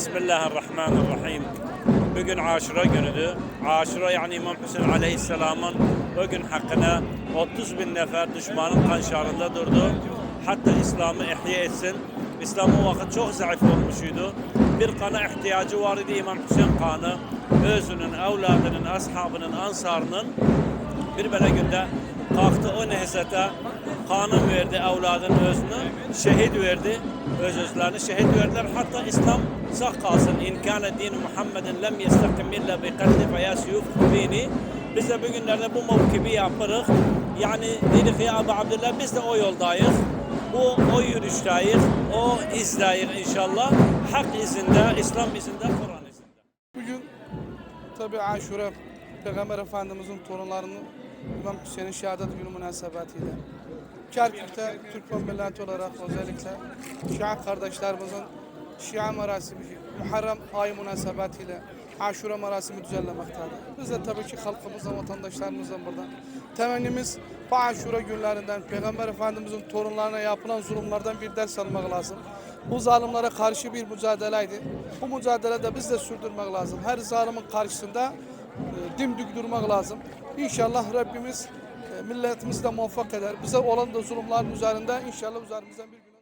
Bismillahirrahmanirrahim. Bugün Aşura günüdür. Aşura yani İmam Hüseyin Aleyhisselam'ın o gün hakkına 30 bin nefer düşmanın kanşarında durdu. Hatta İslam'ı ihya etsin. İslam o vakit çok zayıf olmuşuydu. Bir kana ihtiyacı var idi İmam Hüseyin kanı. Özünün, evladının, ashabının, ansarının bir böyle günde kalktı o nehzete kanun verdi evladın özünü, şehit verdi. Öz özlerini şehit verdiler. Hatta İslam sağ kalsın. İn din Muhammedin lem yestakim illa bi katli ve yasiyuf dini. Biz de bugünlerde bu mevkibi yaparız. Yani dedik ya Ebu Abdullah biz de o yoldayız. Bu o yürüyüşteyiz. O izdeyiz inşallah. Hak izinde, İslam izinde, Kur'an izinde. Bugün tabi Aşure Peygamber Efendimizin torunlarının İmam Hüseyin'in şehadet günü münasebetiyle Kerkük'te Türkmen milleti olarak özellikle Şia kardeşlerimizin Şia merasimi, Muharrem ayı münasebetiyle Aşure merasimi düzenlemektedir. Biz de tabii ki halkımızla, vatandaşlarımızla burada temennimiz bu Aşure günlerinden Peygamber Efendimizin torunlarına yapılan zulümlerden bir ders almak lazım. Bu zalimlere karşı bir mücadeleydi. Bu mücadelede biz de sürdürmek lazım. Her zalimin karşısında dimdik durmak lazım. İnşallah Rabbimiz e, milletimizi de muvaffak eder. Bize olan da zulümlerin üzerinde inşallah üzerimizden bir gün